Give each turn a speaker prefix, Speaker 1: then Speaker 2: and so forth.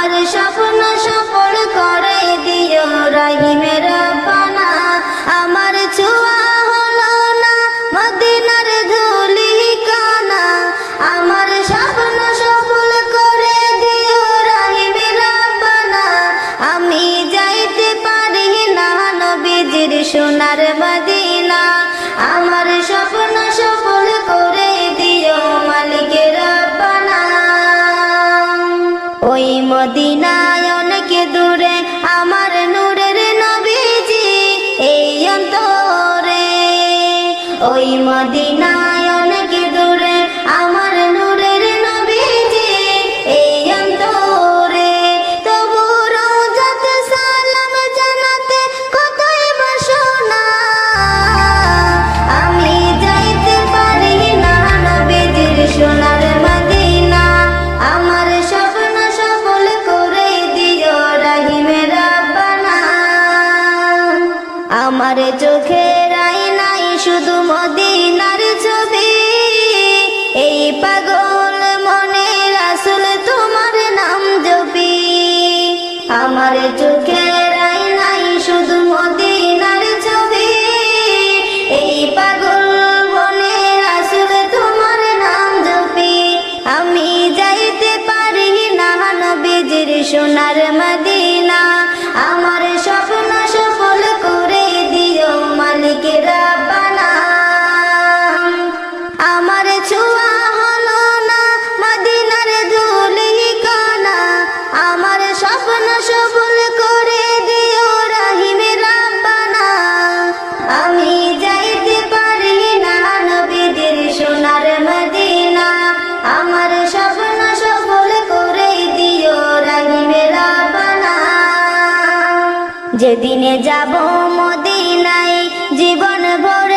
Speaker 1: আমার স্বপ্ন সফল করে দিও রাহিমের পানা। আমার ছোঁয়া হলো না মদিনার ধুলি কানা আমার স্বপ্ন সফল করে দিও রাহিমের পানা। আমি যাইতে পারি না নবীজির সোনার মদিনা মদিনায় অনেক দূরে আমার নূরের নবীজি এই অন্তরে। ওই মদিনা আমার চোখে যেদিনে যাব মদিনাই জীবন ভর